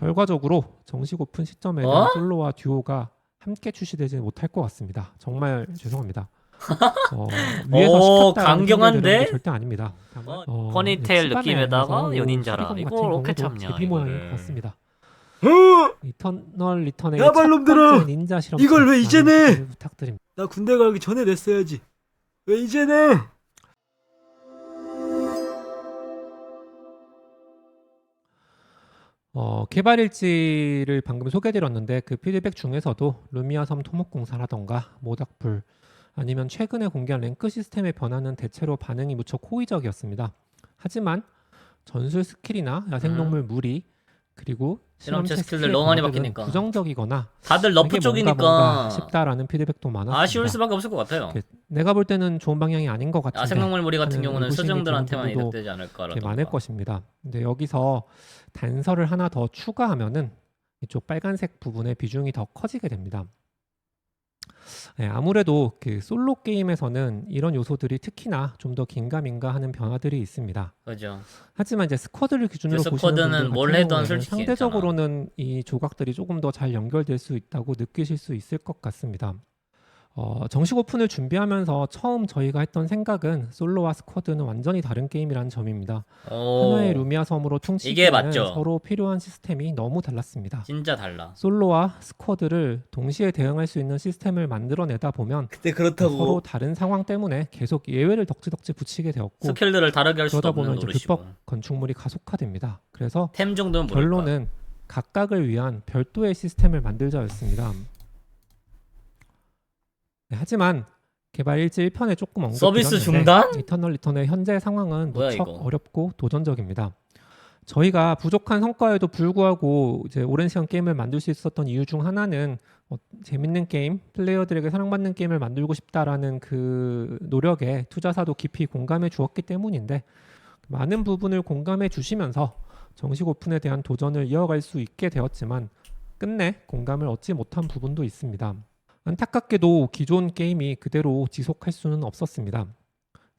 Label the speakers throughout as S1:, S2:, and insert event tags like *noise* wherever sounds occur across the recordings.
S1: 결과적으로 정식 오픈 시점에는
S2: 어?
S1: 솔로와 듀오가 함께 출시되지 못할 것 같습니다. 정말 죄송합니다. *laughs* 어, 위에서
S2: 오, 강경한데?
S1: 절대 아닙니다. 다만,
S2: 어,
S1: 어,
S2: 퍼니테일
S1: 네,
S2: 느낌에다가 연인자라. 이거
S1: 경우도
S2: 참냐,
S1: 제비 모양인. 것 같습니다. 이터널 리턴의
S3: 야,
S1: 실험
S3: 이걸 왜 이제 내?
S1: 부탁드립니다.
S3: 나 군대 가기 전에 냈어야지. 왜 이제 내?
S1: 어, 개발 일지를 방금 소개드렸는데 그 피드백 중에서도 루미아 섬 토목공사라던가 모닥불 아니면 최근에 공개한 랭크 시스템의 변화는 대체로 반응이 무척 호의적이었습니다. 하지만 전술 스킬이나 야생동물 무리 그리고
S2: 실험체 스킬들 너무 많이 바뀌니까.
S1: 부정적이거나
S2: 다들 너프
S1: 뭔가
S2: 쪽이니까
S1: 싶다라는 피드백도 많았습니다.
S2: 아쉬울 수밖에 없을 것 같아요.
S1: 내가 볼 때는 좋은 방향이 아닌 것 같은데
S2: 야생동물 무리 같은 경우는 수정들한테만 이득되지.
S1: 이렇게 많을 것입니다. 근데 여기서 단서를 하나 더 추가하면은 이쪽 빨간색 부분의 비중이 더 커지게 됩니다. 네, 아무래도 그 솔로 게임에서는 이런 요소들이 특히나 좀 더 긴가민가 하는 변화들이 있습니다.
S2: 그죠.
S1: 하지만 이제 스쿼드를 기준으로
S2: 그
S1: 보시는
S2: 스쿼드는
S1: 분들
S2: 뭘
S1: 같은
S2: 해도
S1: 경우에는
S2: 솔직히
S1: 상대적으로는 이 조각들이 조금 더 잘 연결될 수 있다고 느끼실 수 있을 것 같습니다. 어, 정식 오픈을 준비하면서 처음 저희가 했던 생각은 솔로와 스쿼드는 완전히 다른 게임이라는 점입니다.
S2: 오,
S1: 하나의 루미아 섬으로
S2: 이게
S1: 퉁치기에는
S2: 맞죠.
S1: 서로 필요한 시스템이 너무 달랐습니다.
S2: 진짜 달라.
S1: 솔로와 스쿼드를 동시에 대응할 수 있는 시스템을 만들어내다 보면
S3: 그때
S1: 서로
S3: 그렇다고
S1: 다른 상황 때문에 계속 예외를 덕지덕지 붙이게 되었고
S2: 스킬들을 다르게 할 수도
S1: 그러다 보면
S2: 없는
S1: 이제
S2: 노릇이고.
S1: 불법 건축물이 가속화됩니다. 그래서
S2: 템 정도는 모를까.
S1: 결론은 각각을 위한 별도의 시스템을 만들자였습니다. 네, 하지만 개발 일지 1편에 조금 언급드렸는데
S2: 서비스 중단?
S1: 이터널 리턴의 현재 상황은
S2: 뭐야,
S1: 무척
S2: 이거?
S1: 어렵고 도전적입니다. 저희가 부족한 성과에도 불구하고 이제 오랜 시간 게임을 만들 수 있었던 이유 중 하나는 어, 재밌는 게임, 플레이어들에게 사랑받는 게임을 만들고 싶다라는 그 노력에 투자사도 깊이 공감해 주었기 때문인데 많은 부분을 공감해 주시면서 정식 오픈에 대한 도전을 이어갈 수 있게 되었지만 끝내 공감을 얻지 못한 부분도 있습니다. 안타깝게도 기존 게임이 그대로 지속할 수는 없었습니다.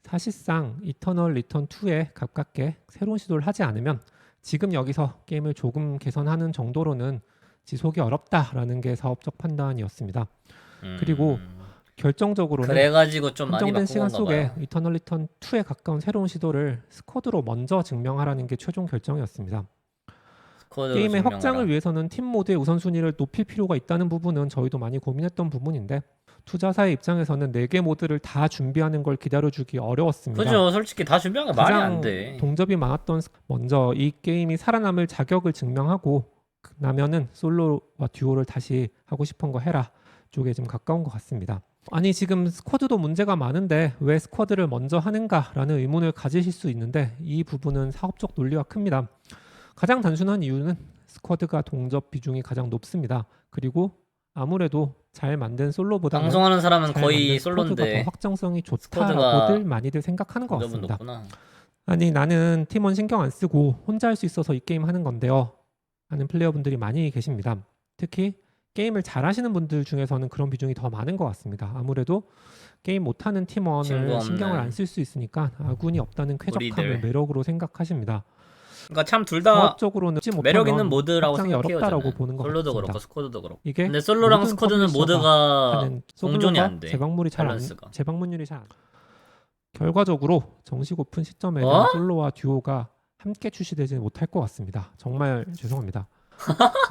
S1: 사실상 이터널 리턴 2에 가깝게 새로운 시도를 하지 않으면 지금 여기서 게임을 조금 개선하는 정도로는 지속이 어렵다라는 게 사업적 판단이었습니다.
S2: 음,
S1: 그리고 결정적으로는
S2: 그래가지고 좀
S1: 한정된 시간 속에
S2: 봐요.
S1: 이터널 리턴 2에 가까운 새로운 시도를 스쿼드로 먼저 증명하라는 게 최종 결정이었습니다. 게임의
S2: 증명하라.
S1: 확장을 위해서는 팀 모드의 우선순위를 높일 필요가 있다는 부분은 저희도 많이 고민했던 부분인데 투자사의 입장에서는 4개 모드를 다 준비하는 걸 기다려주기 어려웠습니다.
S2: 그죠. 솔직히 다 준비한 게 말이 안 돼.
S1: 동접이 많았던 스- 먼저 이 게임이 살아남을 자격을 증명하고 그- 나면은 솔로와 듀오를 다시 하고 싶은 거 해라 쪽에 좀 가까운 것 같습니다. 아니 지금 스쿼드도 문제가 많은데 왜 스쿼드를 먼저 하는가라는 의문을 가지실 수 있는데 이 부분은 사업적 논리가 큽니다. 가장 단순한 이유는 스쿼드가 동접 비중이 가장 높습니다. 그리고 아무래도 잘 만든 솔로보다
S2: 방송하는 사람은
S1: 잘
S2: 거의 솔로인데
S1: 더 확정성이 좋다라고들 많이들 생각하는 것 같습니다.
S2: 높구나.
S1: 아니 나는 팀원 신경 안 쓰고 혼자 할 수 있어서 이 게임 하는 건데요. 하는 플레이어분들이 많이 계십니다. 특히 게임을 잘하시는 분들 중에서는 그런 비중이 더 많은 것 같습니다. 아무래도 게임 못하는 팀원을 신경을 안 쓸 수 있으니까 아군이 없다는 쾌적함을. 매력으로 생각하십니다.
S2: 그러니까 참 둘다
S1: 사업적으로는 하지
S2: 매력 있는 모드라고 생각해요.
S1: 어렵다라고
S2: 저는.
S1: 보는 것
S2: 솔로도
S1: 같습니다.
S2: 그렇고 스쿼드도 그렇고.
S1: 이게
S2: 근데 솔로랑 스쿼드는 모드가 공존이 안 돼.
S1: 재방문이 잘 안,
S2: 밸런스가.
S1: 재방문율이 잘 안. 결과적으로 정식 오픈 시점에는
S2: 어?
S1: 솔로와 듀오가 함께 출시되지 못할 것 같습니다. 정말 죄송합니다.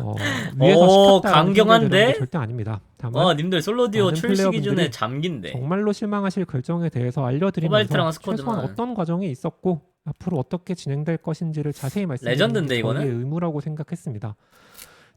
S1: 어, *laughs* 위에서
S2: 오,
S1: 시켰다라는
S2: 강경한데?
S1: 절대 아닙니다. 다만
S2: 와, 님들 솔로디오 출시 기준에 잠긴데.
S1: 정말로 실망하실 결정에 대해서 알려드리면서. 최소한 어떤 과정이 있었고 앞으로 어떻게 진행될 것인지를 자세히 말씀드리는 게? 저희의 의무라고 생각했습니다.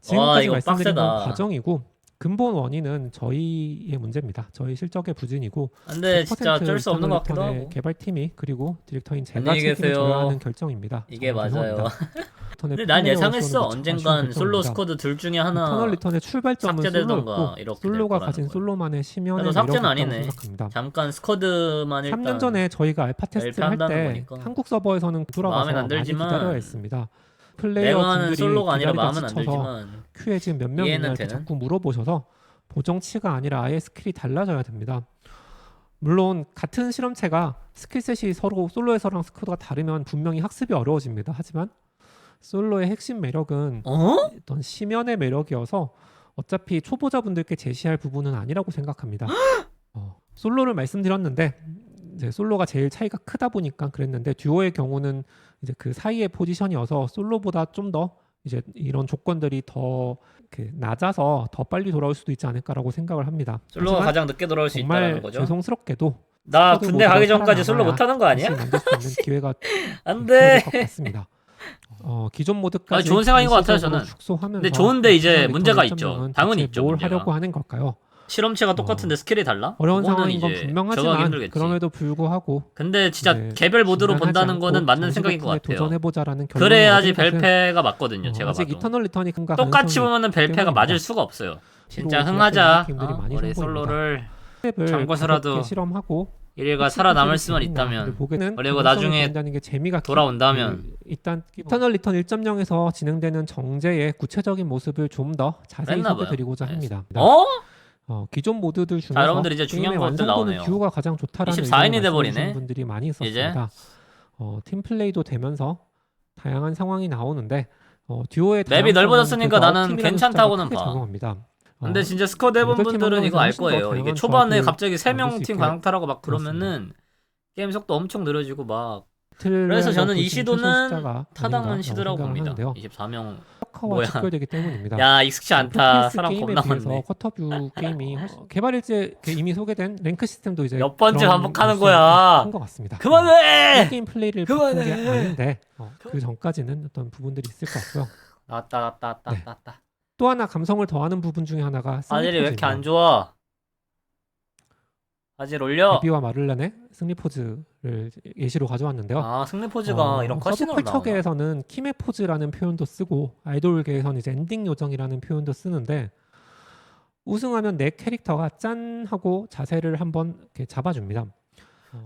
S1: 지금까지
S2: 이거
S1: 말씀드린 건. 과정이고 근본 원인은 저희의 문제입니다. 저희 실적의 부진이고
S2: 근데 진짜
S1: 100%
S2: 어쩔 수 없는 것 같기도 하고.
S1: 개발팀이 그리고 디렉터인 제가
S2: 안녕히
S1: 책임을
S2: 계세요.
S1: 져야 하는 결정입니다.
S2: 이게 맞아요. *laughs*
S1: 리턴의
S2: 근데 난 예상했어. 언젠간 솔로. 스쿼드 둘 중에
S1: 터널
S2: 하나
S1: 리턴의 출발점은
S2: 삭제되던가
S1: 솔로였고
S2: 이렇게 될
S1: 솔로가
S2: 거라는
S1: 가진
S2: 거예요.
S1: 솔로만의 심연의
S2: 삭제는
S1: 매력이 있다고
S2: 아니네.
S1: 생각합니다.
S2: 잠깐 스쿼드만 일단
S1: 3년 전에 저희가 알파 테스트를 할
S2: 한다는
S1: 때
S2: 거니까.
S1: 한국 서버에서는 돌아가서
S2: 마음엔 안
S1: 많이
S2: 들지만
S1: 기다려야 했습니다.
S2: 내가
S1: 플레이어
S2: 하는
S1: 분들이
S2: 솔로가 아니라
S1: 기다리다
S2: 마음은 안
S1: 지쳐서
S2: 들지만
S1: 큐에 지금 몇
S2: 이해는
S1: 이렇게
S2: 되는?
S1: 자꾸 물어보셔서 보정치가 아니라 아예 스킬이 달라져야 됩니다. 물론 같은 실험체가 스킬셋이 서로 솔로에서랑 스쿼드가 다르면 분명히 학습이 어려워집니다. 하지만 솔로의 핵심 매력은
S2: 어?
S1: 어떤 심연의 매력이어서 어차피 초보자분들께 제시할 부분은 아니라고 생각합니다. *gasps* 어, 솔로를 말씀드렸는데 이제 솔로가 제일 차이가 크다 보니까 그랬는데 듀오의 경우는 이제 그 사이의 포지션이어서 솔로보다 좀 더 이제 이런 조건들이 더 그 낮아서 더 빨리 돌아올 수도 있지 않을까라고 생각을 합니다.
S2: 솔로가
S1: 하지만
S2: 가장 늦게 돌아올 수
S1: 정말
S2: 있다는 거죠.
S1: 죄송스럽게도
S2: 나 군대 가기 전까지 솔로 못 하는 거 아니야?
S1: 수 있는 *laughs* 기회가 안될
S2: 돼.
S1: 것 같습니다. 어, 기존 모드까지
S2: 아니, 좋은 생각인 것 같아요, 저는.
S1: 축소하면서
S2: 근데 좋은데 이제 문제가 있죠. 당연히 있죠,
S1: 뭘
S2: 문제가.
S1: 하려고 하는 걸까요?
S2: 실험체가 똑같은데 스킬이 달라?
S1: 어려운 상황인 건 분명하지만. 그럼에도 불구하고
S2: 근데 진짜
S1: 네,
S2: 개별 모드로 본다는 거는 맞는 생각인 것 같아요.
S1: 도전해보자라는
S2: 그래야지 벨페가 맞거든요.
S1: 어,
S2: 제가
S1: 아직
S2: 봐도.
S1: 이터널 리턴이 큰
S2: 똑같이 보면은 벨페가. 맞을 수가 없어요. 진짜 흥하자. 어? 우리. 솔로를 잠궈서라도
S1: 실험하고
S2: 일가 살아남을 수만 있다면 그리고 나중에
S1: 게 재미가
S2: 돌아온다면
S1: 그 일단 이터널 리턴 1.0에서 진행되는 정제의 구체적인 모습을 좀 더 자세히. 소개드리고자
S2: 네.
S1: 합니다.
S2: 어?
S1: 어, 기존 모드들 중에서
S2: 여러분들 이제 중요한 것들 나오네요.
S1: 듀오가 가장 좋다라는
S2: 24 인이
S1: 의견을
S2: 돼버리네.
S1: 말씀해주신 분들이 많이 있었습니다. 어, 팀 플레이도 되면서 다양한 상황이 나오는데 어, 듀오의
S2: 맵이 넓어졌으니까
S1: 그래서
S2: 나는 괜찮다고는 봐.
S1: 적용합니다. 어,
S2: 근데 진짜 스쿼드 해본 분들은 이거 알 거예요. 이게
S1: 다양한
S2: 초반에 갑자기 세
S1: 만들
S2: 명수팀
S1: 있게
S2: 광탈하고 막
S1: 그렇습니다.
S2: 그러면은 게임 속도 엄청 느려지고 막 그래서 저는 이
S1: 보신
S2: 시도는 타당한 시도라고 봅니다.
S1: 하는데요.
S2: 24명.
S1: 커와
S2: 뭐야.
S1: 직결되기 때문입니다.
S2: 야 익숙치 않다.
S1: FPS
S2: 사람 겁나 많네.
S1: 쿼터뷰 게임이 어, 개발 일제 그 이미 소개된 랭크 시스템도 이제
S2: 몇 번째 반복하는 거야.
S1: 큰것 같습니다. 이
S2: 그만해.
S1: 게임 플레이를
S3: 그만해.
S1: 아닌데 어, 그 전까지는 어떤 부분들이 있을 것 같고요.
S2: 나왔다 나왔다 나왔다
S1: 네.
S2: 나왔다.
S1: 또 하나 감성을 더하는 부분 중에 하나가
S2: 아질이 왜 이렇게 안 좋아? 아질 올려.
S1: 데비와 마를렌의 승리 포즈를 예시로 가져왔는데요.
S2: 아 승리 포즈가
S1: 어,
S2: 이런 컷신으로 나오나?
S1: 서브컬처계에서는 키메 포즈라는 표현도 쓰고 아이돌계에서는 이제 엔딩 요정이라는 표현도 쓰는데 우승하면 내 캐릭터가 짠 하고 자세를 한번 이렇게 잡아줍니다.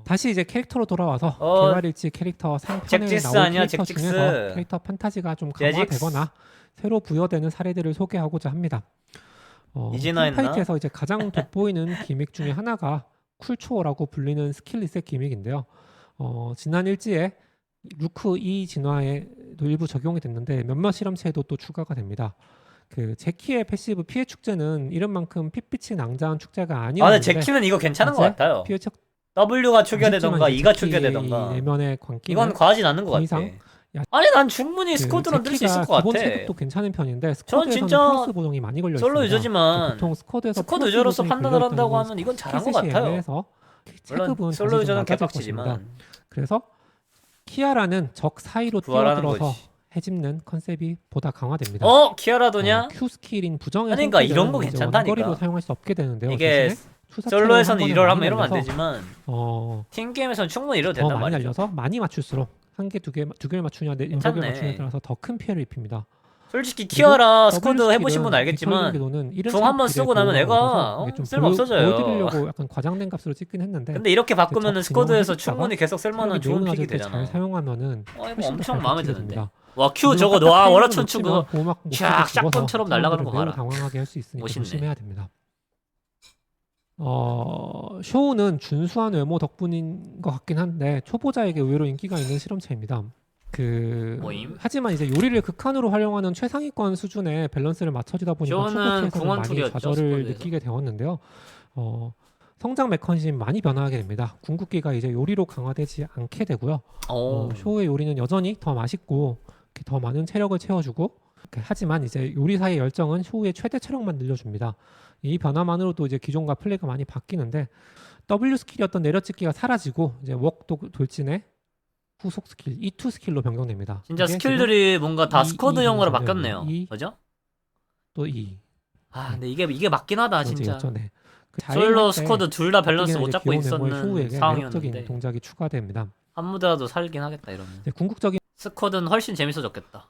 S1: 다시 이제 캐릭터로 돌아와서
S2: 어,
S1: 개발일지 캐릭터 3편에
S2: 잭직스
S1: 나올
S2: 아니야,
S1: 캐릭터
S2: 잭직스.
S1: 중에서 캐릭터 판타지가 좀
S2: 잭직스.
S1: 강화되거나 새로 부여되는 사례들을 소개하고자 합니다. 어,
S2: 이진아 했나?
S1: 파이트에서 이제 가장 *laughs* 돋보이는 기믹 중에 하나가 쿨초어라고 불리는 스킬 리셋 기믹인데요. 어, 지난 일지에 루크 2 진화에도 일부 적용이 됐는데 몇몇 실험체에도 또 추가가 됩니다. 그 제키의 패시브 피해 축제는 이름만큼 핏빛이 낭자한 축제가
S2: 아 근데
S1: 아니었는데
S2: 제키는 이거 괜찮은 것? 같아요.
S1: 피해 축
S2: W가 2가
S1: 제키
S2: 추가되던가
S1: 내면의 광기는
S2: 이건 과하진 않는
S1: 것더
S2: 같아.
S1: 이상 야-
S2: 아니 난 충분히
S1: 그
S2: 스쿼드는 뜰 수 있을 것
S1: 기본
S2: 같아.
S1: 체급도 괜찮은 편인데
S2: 전
S1: 스쿼드에서는
S2: 진짜
S1: 플러스 보정이 많이 걸려
S2: 솔로
S1: 있습니다.
S2: 유저지만
S1: 보통 스쿼드에서
S2: 스쿼드 유저로서 판단을 한다고 하면 이건 잘한 것 같아요. 물론 솔로 유저는. 개박치지만
S1: 그래서 키아라는 적 사이로 뛰어들어서
S2: 거지.
S1: 해집는 컨셉이 보다 강화됩니다.
S2: 어 키아라도냐?
S1: 어, Q 스킬인
S2: 아니, 그러니까 이런 거 괜찮다니까.
S1: 원거리로 사용할 수 없게 되는데요.
S2: 이게
S1: 대신에 투사체를
S2: 솔로에서는
S1: 한 번에
S2: 이럴
S1: 많이
S2: 하면 이러면 안
S1: 날려서,
S2: 되지만
S1: 어,
S2: 팀 게임에서는 충분히 이래도
S1: 더
S2: 된단
S1: 많이
S2: 말이죠.
S1: 날려서 많이 맞출수록 한 개, 두 개, 두 개를 맞추냐, 네,
S2: 괜찮네.
S1: 맞추냐에 따라서 더 큰 피해를 입힙니다.
S2: 솔직히 키아라 스쿼드 해보신 분 알겠지만 궁 한번 쓰고 나면 애가,
S1: 어?
S2: 쓸모 없어져요.
S1: 보여- 보여드리려고 약간 과장된 값으로 찍긴 했는데
S2: 근데 이렇게 바꾸면은
S1: 적
S2: 스쿼드에서 충분히 계속 쓸만한 좋은 픽이 되잖아.
S1: 잘 사용하면은
S2: 어 이거
S1: 훨씬 더
S2: 엄청
S1: 잘
S2: 마음에
S1: 버티게
S2: 드는데.
S1: 됩니다.
S2: 와 Q
S1: 물론
S2: 저거 딱와
S1: 타이밍을
S2: 월화천춘
S1: 놓치면
S2: 그거
S1: 보호막 목줄이
S2: 샥
S1: 죽어서
S2: 샷건처럼 날아가는 거
S1: 사람들을
S2: 봐라.
S1: 매우 당황하게 할수 있으니까
S2: 멋있네.
S1: 조심해야 됩니다. 어, 쇼우는 준수한 외모 덕분인 것 같긴 한데 초보자에게 의외로 인기가 있는 실험체입니다. 그
S2: 뭐임?
S1: 하지만 이제 요리를 극한으로 활용하는 최상위권 수준의 밸런스를 맞춰지다 보니까
S2: 쇼우는
S1: 초보자에서는
S2: 공원
S1: 많이
S2: 툴이었죠,
S1: 좌절을
S2: 스쿼드에서.
S1: 느끼게 되었는데요. 어, 성장 메커니즘이 많이 변화하게 됩니다. 궁극기가 이제 요리로 강화되지 않게 되고요.
S2: 어.
S1: 어, 쇼의 요리는 여전히 더 맛있고 이렇게 더 많은 체력을 채워주고 이렇게 하지만 이제 요리사의 열정은 쇼의 최대 체력만 늘려줍니다. 이 변화만으로도 이제 기존과 플레이가 많이 바뀌는데 W 스킬이었던 내려찍기가 사라지고 이제 웍 도- 돌진의 후속 스킬 E2 스킬로 변경됩니다.
S2: 진짜
S1: 이게
S2: 스킬들이 뭔가 다
S1: 이-
S2: 스쿼드형으로
S1: 이
S2: 바뀌었네요.
S1: 이-
S2: 그죠?
S1: 또 E
S2: 아 근데 이게 이게 맞긴 하다 진짜.
S1: 였죠. 네. 그
S2: 솔로 스쿼드 둘 다 밸런스 못 잡고 있었는 상황이었는데
S1: 동작이 추가됩니다.
S2: 한 무대라도 살긴 하겠다 이러면.
S1: 이제 궁극적인
S2: 스쿼드는 훨씬 재밌어졌겠다.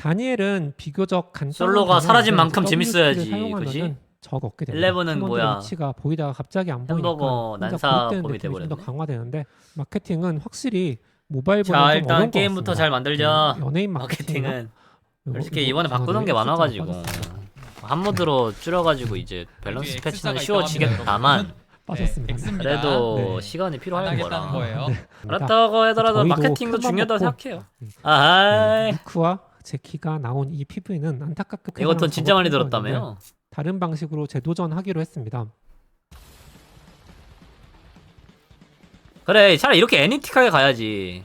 S1: 다니엘은 비교적 간단한
S2: 솔로가 사라진 만큼 재밌어야지, 그지?
S1: 적 얻게 됩니다.
S2: 일레븐은
S1: 팀원들의
S2: 뭐야?
S1: 위치가 보이다가 갑자기 안 보이니까
S2: 햄버거
S1: 혼자
S2: 난사
S1: 고립되는
S2: 법이
S1: 느낌이 좀더
S2: 돼버렸네.
S1: 강화되는데 마케팅은 확실히 모바일보다 자좀
S2: 일단
S1: 어려운 것
S2: 게임부터. 잘 만들자.
S1: 그 연예인 마케팅은
S2: 솔직히 이번에 바꾸는 게 많아가지고 한 모드로 줄여가지고 이제 밸런스 패치는 쉬워지겠다만
S1: 빠졌습니다.
S4: X입니다.
S2: 그래도
S1: 네.
S2: 시간이
S4: 안
S2: 필요한
S4: 하겠다는
S2: 거라.
S4: 거예요.
S1: 네.
S2: 그렇다고 하더라도 마케팅도 중요하다고 생각해요.
S1: 네.
S2: 아이,
S1: 루크와 제 키가 나온 이 PV는 안타깝게
S2: 이거 돈 진짜 많이 들었다며요?
S1: 다른 방식으로 재도전하기로 했습니다.
S2: 그래, 차라리 이렇게 애니틱하게 가야지.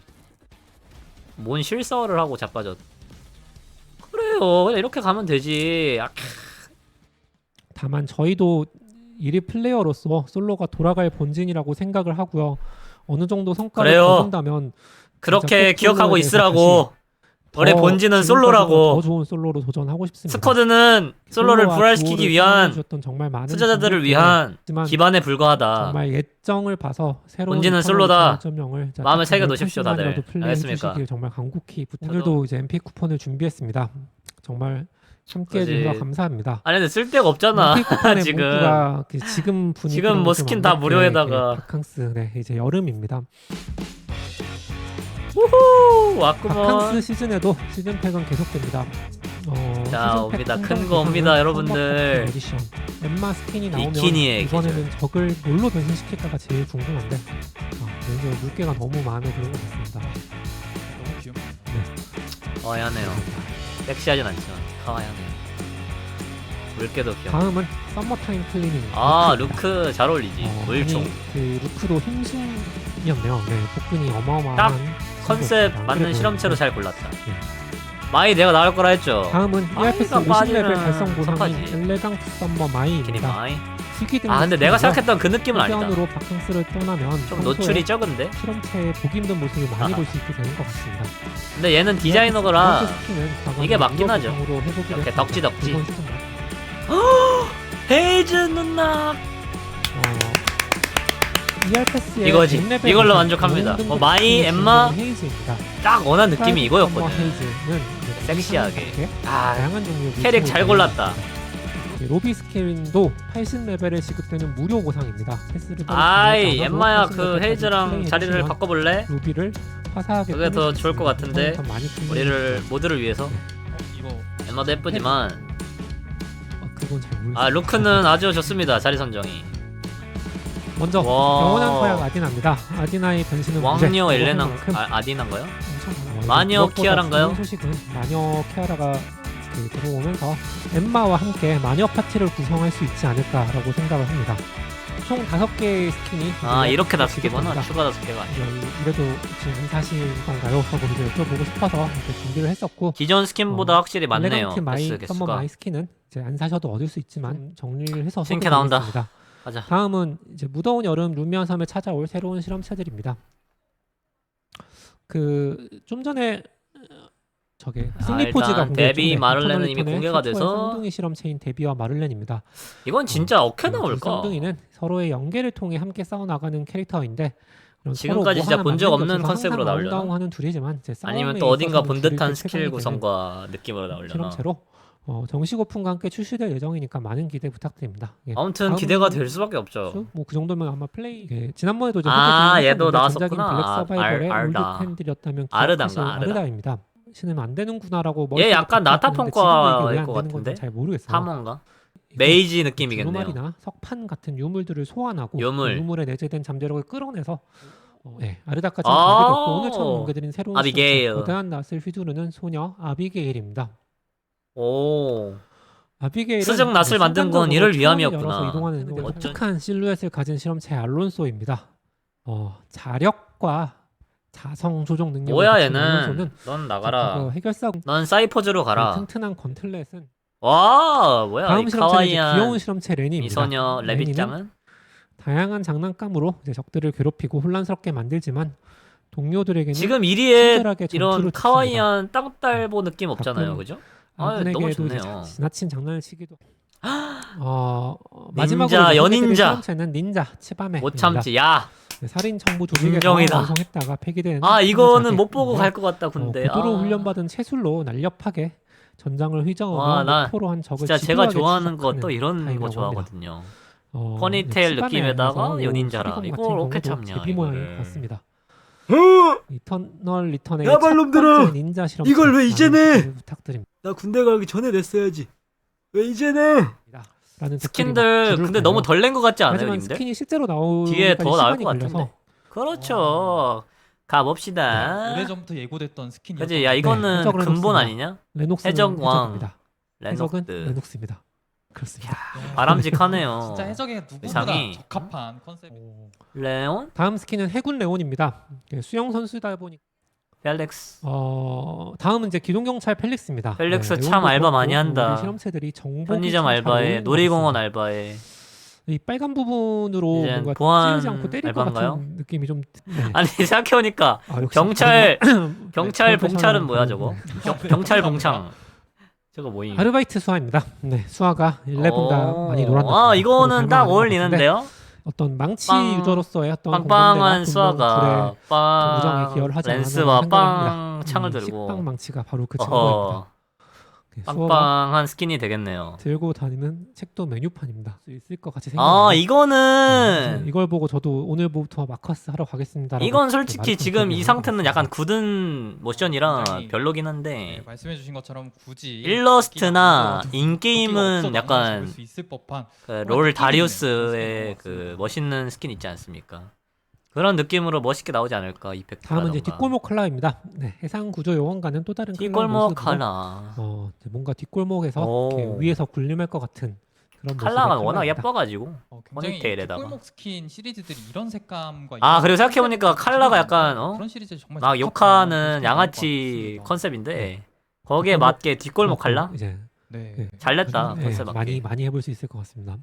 S2: 뭔 실사를 하고 자빠졌. 그래요, 그냥 이렇게 가면 되지. 아,
S1: 다만 저희도 일위 플레이어로서 솔로가 돌아갈 본진이라고 생각을 하고요. 어느 정도 성과를
S2: 그래요.
S1: 거둔다면
S2: 그렇게
S1: 꼭
S2: 기억하고 있으라고. 원래
S1: 더
S2: 본진은
S1: 지금까지보다
S2: 솔로라고.
S1: 더 좋은 솔로로 도전하고 싶습니다.
S2: 스쿼드는 솔로를
S1: 솔로와
S2: 부활시키기
S1: 듀오를
S2: 위한
S1: 정말 많은
S2: 투자자들을
S1: 분들께
S2: 위한
S1: 하지만
S2: 기반에 불과하다.
S1: 정말 예정을 봐서 새로운
S2: 본진은 솔로다.
S1: 2.0을
S2: 마음에 새겨 놓으십시오, 다들. 알겠습니까?
S1: 정말 간곡히 부탁. 오늘도 이제 MP 쿠폰을 준비했습니다. 정말 함께
S2: 그지.
S1: 해주셔서 감사합니다.
S2: 아니 근데 쓸 데가 없잖아.
S1: MP 쿠폰의 *laughs*
S2: 지금.
S1: 그 지금 분위기
S2: 지금 뭐 스킨 다 무료에다가.
S1: 바캉스 네 이제 여름입니다.
S2: 우후 왔구먼.
S1: 바캉스 시즌에도 시즌 팩은 계속됩니다. 어,
S2: 자,
S1: 시즌
S2: 옵니다.
S1: 팩
S2: 큰거 옵니다,
S1: 구성은
S2: 여러분들.
S1: 에디션. 엠마 스킨이 나오면
S2: 비키니의
S1: 이번에는 적을 뭘로 변신시킬까가 제일 궁금한데 아, 왠지 물개가 너무 마음에 드는 것 같습니다.
S4: 너무 귀엽네요.
S2: 어야네요. 섹시하진 않지만 카와이하네요. 물개도 귀여워.
S1: 다음은 썸머타임 클리닝.
S2: 아.
S1: 루크
S2: 잘 어울리지.
S1: 어,
S2: 물총.
S1: 아니, 그 루크도 힘숨이었네요. 네, 복근이 어마어마한
S2: 딱 컨셉 맞는 실험체로
S1: 네.
S2: 잘 골랐다.
S1: 네.
S2: 마이 내가 나올 거라 했죠.
S1: 다음은 ERPS 50레벨
S2: 빠지면
S1: 달성 보상인. 엘레강트 썸머
S2: 기니
S1: 마이입니다.
S2: 마이.
S1: 등록
S2: 아 근데 내가. 생각했던 그 느낌은 아니다.
S1: 해변으로 바캉스를 떠나면
S2: 좀
S1: 평소에
S2: 노출이 적은데.
S1: 실험체의 보기 힘든 모습을 많이
S2: 아하.
S1: 볼 수 있게 되는 것 같습니다.
S2: 근데 얘는 디자이너거라
S1: ERPS 스킨은 과감히
S2: 이게 맞긴 하죠. 이렇게
S1: 했습니다.
S2: 덕지, 덕지.
S1: 이번 시즌 말. *gasps*
S2: 헤이즈 누나.
S1: 어,
S2: 이거지. 이걸로 만족합니다. 어, 마이, 엠마.
S1: 헤이즈입니다.
S2: 딱 원한 느낌이 이거였거든.
S1: 이제
S2: 섹시하게. 아
S1: 다양한 종류의
S2: 캐릭 잘 골랐다.
S1: 네, 로비 스케일도 80레벨에 지급되는 무료 보상입니다. 패스를
S2: 아이 엠마야 80그 헤이즈랑 자리를 바꿔볼래?
S1: 루비를 화사하게
S2: 그게 더 좋을 것. 같은데. 우리를 모두를 위해서
S4: 어, 이거
S2: 엠마도 예쁘지만
S1: 어, 그건 잘 모르겠어요.
S2: 아 루크는 아주 좋습니다 자리 선정이
S1: 먼저
S2: 와.
S1: 영원한 서약 아디나입니다. 아디나의 변신은.
S2: 왕녀 엘레나 아, 아디나인가요?
S1: 엄청 많아요.
S2: 마녀
S1: 무엇보다
S2: 키아라인가요?
S1: 좋은 소식은 마녀 키아라가 그 들어오면서 엠마와 함께 마녀 파티를 구성할 수 있지 않을까라고 생각을 합니다. 총 다섯 개의 스킨이
S2: 아 이렇게 다섯 개구나. 추가 다섯 개가 아니야
S1: 네, 이래도 지금 사실 건가요? 하고 이제 여쭤보고 싶어서 이렇게 준비를 했었고
S2: 기존 스킨보다
S1: 어,
S2: 확실히 많네요
S1: 엘레강트 마이 썸머
S2: 개수가
S1: 마이 스킨은 이제 안 사셔도 얻을 수 있지만 정리를 해서
S2: 싱크 나온다.
S1: 소개드리겠습니다.
S2: 가자
S1: 다음은 이제 무더운 여름 루미아 섬에 찾아올 새로운 실험체들입니다. 그 좀 전에 어, 저게
S2: 아,
S1: 승리포즈가
S2: 일단. 데비,
S1: 네,
S2: 마를렌은 이미 공개가 돼서
S1: 쌍둥이 실험체인 데비와 마를렌입니다.
S2: 이건 진짜 어떻게
S1: 그
S2: 나올까
S1: 쌍둥이는 서로의 연계를 통해 함께 싸워 나가는 캐릭터인데
S2: 지금까지 진짜 본적
S1: 만든 게
S2: 없는 컨셉으로 나오려나?
S1: 둘이지만
S2: 아니면 또 어딘가 본 듯한
S1: 그
S2: 스킬 구성과 느낌으로 나오려나
S1: 실험체로 어, 정식 오픈과 함께 출시될 예정이니까 많은 기대 부탁드립니다. 예.
S2: 아무튼
S1: 다음
S2: 기대가 될 수밖에 없죠
S1: 뭐그 정도면 아마 플레이 예, 지난번에도 이제
S2: 아, 얘도 나왔었구나.
S1: 블랙
S2: 아,
S1: 서바이벌의
S2: 알- 알다.
S1: 올드 팬들이었다면
S2: 아르다인가,
S1: 기억하실
S2: 아르다.
S1: 아르다입니다. 신으면 안 되는구나라고
S2: 얘
S1: 머릿속에
S2: 약간
S1: 이게 왜안 되는 건지
S2: 같은데?
S1: 잘 모르겠어요. 이거
S2: 메이지 느낌이겠네요
S1: 두루마리나 석판 같은 유물들을 소환하고
S2: 유물.
S1: 그 유물에 내재된 잠재력을 끌어내서 어, 예, 아르다까지
S2: 아.
S1: 공개됐고 오늘 처음 공개드린 새로운
S2: 아비게일.
S1: 실험체, 거대한 낯을 휘두르는 소녀 아비게일입니다.
S2: 오
S1: 아비게일은
S2: 수정 낫을 만든 건 이를 위함이었구나.
S1: 이동하는
S2: 어쩐-
S1: 독특한 실루엣을 가진 실험체 알론소입니다. 어, 자력과 자성 조종 능력을
S2: 뭐야
S1: 갖춘 알론소는
S2: 넌 나가라
S1: 해결사
S2: 넌 사이퍼즈로 가라
S1: 튼튼한 건틀렛은
S2: 와 뭐야
S1: 다음
S2: 이
S1: 실험체는 이제
S2: 카와이한
S1: 귀여운 실험체 레니입니다.
S2: 미소녀 레빗짱은
S1: 다양한 장난감으로 이제 적들을 괴롭히고 혼란스럽게 만들지만 동료들에게는
S2: 지금 1위에
S1: 친절하게
S2: 이런 카와이한 땅딸보 느낌 없잖아요
S1: 가끔
S2: 그죠? 아 너무
S1: 아군에게도 이제
S2: 좋네요
S1: 지나친 장난을 치기도 어, *gasps* 어, 마지막으로
S2: 닌자,
S1: 이제
S2: 연인자.
S1: 소개드릴 실험체는 닌자 치바메
S2: 못 참지 야!
S1: 네, 살인 청부 조직에
S2: 인정이다.
S1: 완성했다가 폐기된
S2: 아 이거는. 못 보고
S1: 네.
S2: 갈것 같다
S1: 어,
S2: 군대
S1: 고도로
S2: 아.
S1: 훈련받은 채술로 날렵하게 전장을
S2: 와,
S1: 휘저으며 나한 적을
S2: 진짜 제가 좋아하는 거
S1: 추적하는
S2: 또 이런 거
S1: 타입이라고 합니다.
S2: 좋아하거든요
S1: 어,
S2: 퍼니테일
S1: 네,
S2: 느낌에다가 연인자라.
S1: 수리검
S2: 어떻게
S1: 같은
S2: 참냐,
S1: 경우도 제비 모양이
S2: 이거를.
S1: 같습니다.
S3: 어?
S1: 이터널 리턴의
S3: 야,
S1: 첫
S3: 발놈들아!
S1: 번째 닌자 실험
S3: 이걸 왜 이제 내?
S1: 부탁드립니다.
S3: 나 군대 가기 전에 냈어야지. 왜 이제 내?
S1: 댓글이 막
S2: 스킨들 근데. 너무 덜 낸 것 같지 않아요,
S1: 하지만
S2: 님들?
S1: 스킨이 실제로 나오기
S2: 뒤에 더 나올 것 같은데. 그렇죠. 가봅시다.
S4: 오래전부터 예고됐던 스킨이.
S2: 그지? 야 이거는
S1: 해적을
S2: 근본
S1: 해놓습니다.
S2: 아니냐?
S1: 레녹스는
S2: 해적왕.
S1: 해적입니다. 해적은
S2: 레녹스.
S1: 레녹스입니다. 그렇습니다.
S2: 바람직하네요. *laughs*
S4: 진짜 해적에 누구보다
S2: 의상이.
S4: 적합한 컨셉.
S2: 레온,
S1: 다음 스킨은 해군 레온입니다. 예, 수영 선수다 보니
S2: 펠릭스.
S1: 어 다음은 이제 기동 경찰 펠릭스입니다.
S2: 펠릭스
S1: 네,
S2: 참
S1: 레온도
S2: 알바
S1: 그렇고
S2: 많이 한다.
S1: 우리 실험체들이 정보
S2: 편의점 알바에, 놀이공원 알바에.
S1: 이 빨간 부분으로
S2: 이젠
S1: 뭔가
S2: 보안
S1: 찌르지 않고 때릴 것
S2: 알바인가요?
S1: 같은 느낌이 좀 네.
S2: 아니 *laughs* 생각해보니까
S1: 아, 역시
S2: 경찰
S1: 다른- *coughs*
S2: 경찰
S1: 네,
S2: 봉찰은 뭐야
S1: 프로페셔널한
S2: 저거? 경, 경찰 봉창. 저거 뭐임?
S1: 아르바이트 수화입니다. 네, 수화가 11다
S2: 오.
S1: 많이 놀았다.
S2: 아 이거는 딱 어울리는데요?
S1: 어떤 망치
S2: 빵-
S1: 유저로서의 어떤
S2: 빵빵한 수아가 빵
S1: 기여를 하지
S2: 렌스와 빵. 창을
S1: 음,
S2: 들고
S1: 식빵 망치가 바로 그 증거입니다. 네, 수화가
S2: 빵빵한 스킨이 되겠네요.
S1: 들고 다니는 책도 메뉴판입니다. 있을 것 같이 생겼는데
S2: 아 이거는
S1: 이걸 보고 저도 오늘부터 마커스 하러 가겠습니다.
S2: 이건 솔직히 지금 이 상태는 약간 굳은 모션이라
S4: 굉장히-
S2: 별로긴
S4: 네,
S2: 한데
S4: 말씀해주신 것처럼 굳이
S2: 일러스트나 인게임은
S4: 없어도
S2: 약간
S4: 수 있을 법한
S2: 그 롤 다리우스의. 그 멋있는 스킨 있지 않습니까? 그런 느낌으로 멋있게 나오지 않을까 이펙트.
S1: 다음은 이제 뒷골목 컬러입니다. 네, 해상 구조 요원과는 또 다른
S2: 뒷골목 칼라.
S1: 어, 이제 뭔가 뒷골목에서
S2: 오.
S1: 이렇게 위에서 굴림할 것 같은 그런
S2: 칼라가
S1: 모습의
S2: 워낙
S1: 컬러입니다.
S2: 예뻐가지고.
S4: 어, 굉장히
S2: 포니테일에다가.
S4: 꿀목 스킨 시리즈들이 이런 색감과
S2: 아
S4: 이런
S2: 그리고 생각해 보니까
S4: 컨셉을
S2: 칼라가 약간 어?
S4: 그런 시리즈 정말
S2: 막 욕하는 양아치. 컨셉인데 거기에
S1: 뒷골목-
S2: 맞게 뒷골목 칼라?
S1: 이제
S4: 네.
S1: 네.
S2: 잘 냈다
S1: 네,
S2: 컨셉
S1: 많이
S2: 맞게.
S1: 많이 해볼 수 있을 것 같습니다.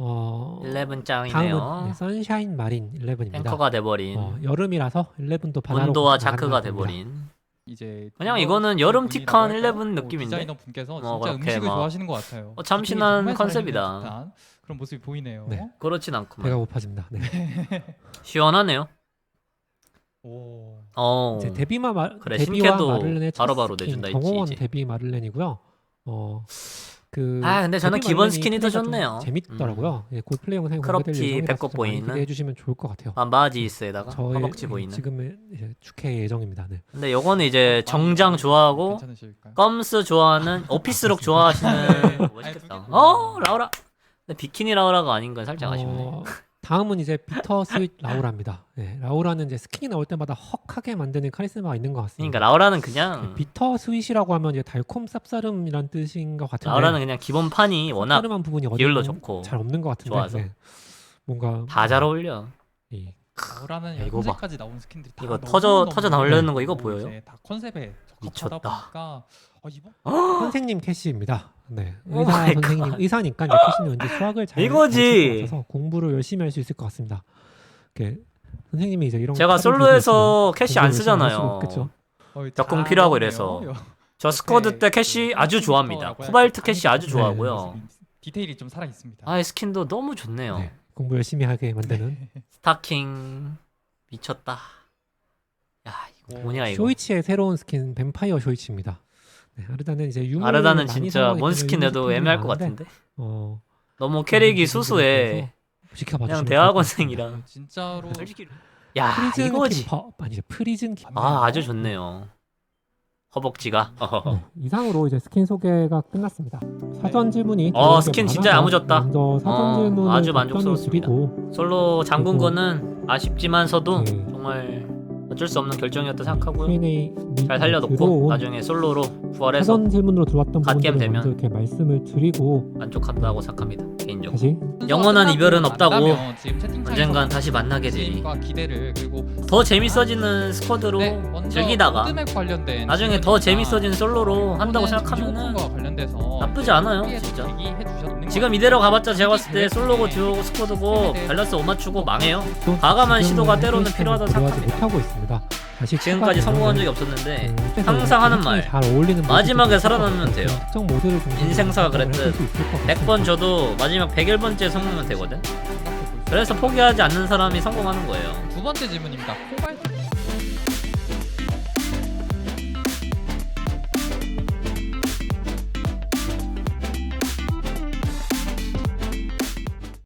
S4: 네.
S1: 어,
S2: 11
S1: 다음은
S2: 짱이네요.
S1: 네, 선샤인 마린 11입니다.
S2: 탱커가 돼버린
S1: 어, 여름이라서 11도 바다로
S2: 문도와 자크가. 돼버린.
S4: 이제
S2: 그냥 이거는 여름
S4: 분이라고
S2: 티칸
S4: 할까요?
S2: 11
S4: 어,
S2: 느낌인데?
S4: 디자이너 분께서
S2: 뭐
S4: 진짜
S2: 그렇게
S4: 음식을
S2: 막-
S4: 좋아하시는 것 같아요.
S2: 어, 참신한
S4: 정말
S2: 컨셉이다.
S4: 잘 듯한 그런 모습이 보이네요.
S1: 네.
S2: 그렇진
S1: 배가
S2: 않구만.
S1: 고파집니다. 네. *laughs*
S2: 시원하네요.
S4: 오.
S2: 어.
S1: 이제 데비마 마,
S2: 그래, 신캐도
S1: 마를렌의 첫
S2: 바로바로
S1: 스킨,
S2: 내준다 했지,
S1: 경호원
S2: 이제.
S1: 데비 마를렌이고요. 어, 그
S2: 아, 근데 저는 기본 스킨이 더 좋네요. 음.
S1: 재밌더라고요. 예, 그 플레이 영상이
S2: 크롭티, 배꼽 보이는.
S1: 기대해 주시면 좋을 것 같아요.
S2: 반바지스에다가
S1: 저의
S2: 허벅지
S1: 예,
S2: 보이는.
S1: 지금의 이제 축해 예정입니다. 네.
S2: 근데 요거는 이제 정장 좋아하고
S4: 괜찮으실까요?
S2: 껌스 좋아하는 오피스룩 좋아하시는 멋있겠다.
S4: 두 개-
S2: 어 라우라. 근데 비키니 라우라가 아닌 건 살짝 아쉽네.
S1: 어, 다음은 이제 비터 스윗 라우라입니다. 예, 라우라는 이제 스킨이 나올 때마다 헉하게 만드는 카리스마가 있는 것 같습니다.
S2: 그러니까 라우라는
S1: 네,
S2: 그냥
S1: 비터 스윗이라고 하면 이제 달콤 쌉싸름이란 뜻인 것 같은데
S2: 라우라는 그냥 기본 판이 워낙
S1: 쌉싸름한 부분이 어디
S2: 비율도 좋고
S1: 잘 없는 것 같은데
S2: 좋아서.
S1: 네. 뭔가
S2: 다 잘 어울려.
S1: 이
S4: 라는
S2: 야, 이거 봐.
S4: 현재까지 나온 스킨들이 다
S2: 이거 터져-
S4: 너무
S2: 터져 나오려는 거 이거
S4: 너무
S2: 보여요?
S4: 이제 다 컨셉에 적합하다
S2: 미쳤다.
S4: 보니까 어, 이번 *gasps*
S1: 선생님 캐시입니다. 네,
S2: 오
S1: 의사
S2: 마이
S1: 선생님
S2: 갓.
S1: 의사니까 이제 캐시는 왠지 수학을 잘
S2: 이거지.
S1: 가르칠 것 같아서 공부를 열심히 할 수 있을 것 같습니다. 이렇게 선생님이 이제 이런
S2: 제가 솔로에서 캐시 안
S1: 공부를 열심히 할
S2: 쓰잖아요.
S4: 어,
S2: 적공
S4: 다
S2: 필요하고. 이래서.
S4: 여-
S2: 저 스쿼드 때 캐시
S4: 그
S2: 아주 좋아합니다. 코발트
S4: 해야
S2: 캐시 아주
S1: 네.
S2: 좋아하고요.
S4: 디테일이 좀 살아 있습니다.
S2: 아, 이 스킨도 너무 좋네요.
S1: 네, 공부 열심히 하게 만드는 *laughs*
S2: 스타킹 미쳤다. 야, 이거 뭐냐 이거.
S1: 쇼이치의 새로운 스킨 뱀파이어 쇼이치입니다. 네, 아르다는 이제 유물
S2: 아르다는 진짜 스킨 내도
S1: 스킨들이
S2: 애매할 것 같은데.
S1: 어,
S2: 너무 캐릭이
S1: 음,
S2: 수수해.
S1: 지켜봐
S2: 그냥
S1: 주시면
S2: 대학원생이라.
S4: 어, 진짜로
S2: 솔직히. 야,
S1: 프리즌
S2: 이거지.
S1: 김퍼 아니죠 프리즌 김.
S2: 아, 아주 좋네요. 허벅지가.
S1: 네, 이상으로 이제 스킨 소개가 끝났습니다. 사전 질문이
S2: 어, 스킨 진짜 야무졌다.
S1: 먼저 사전
S2: 어,
S1: 질문을
S2: 아주 만족스럽습니다.
S1: 드리고
S2: 솔로 잠근
S1: 그리고-
S2: 거는 아쉽지만서도
S1: 네.
S2: 정말 어쩔 수 없는 결정이었다 생각하고요.
S1: Q&A
S2: 잘 살려놓고 나중에 솔로로 부활해서
S1: 사전 질문으로 들어왔던 부분들을
S2: 되면
S1: 먼저 이렇게 말씀을 드리고
S2: 만족한다고 생각합니다. 개인적으로.
S1: 다시
S2: 영원한 이별은 없다고
S4: 만나면 지금 채팅창에서
S2: 언젠간 다시 만나게.
S4: 관심과 기대를 그리고
S2: 더 재밌어지는 스쿼드로
S4: 네, 먼저
S2: 즐기다가
S4: 관련된
S2: 나중에 더
S4: 질문이나
S2: 재밌어진 솔로로 한다고 생각하면은
S4: 관련돼서
S2: 나쁘지 않아요, 진짜. 지금 이대로
S4: 것
S2: 가봤자 제가 봤을 때
S4: 네,
S2: 솔로고
S4: 네.
S2: 듀오고 스쿼드고 밸런스 못 맞추고 망해요.
S1: 또
S2: 과감한 시도가 때로는 필요하다고 생각합니다.
S1: 못하고 있습니다.
S2: 지금까지 성공한 적이 없었는데
S1: 음,
S2: 항상 하는 말.
S1: 잘 어울리는
S2: 마지막에 살아남으면 돼요. 인생사가 그랬듯
S1: 해볼 수 있을 것
S2: 100번
S1: 같습니다.
S2: 줘도 마지막 101번째 성공하면 되거든. 그래서 포기하지 않는 사람이 성공하는 거예요.
S4: 두 번째 질문입니다. 코발트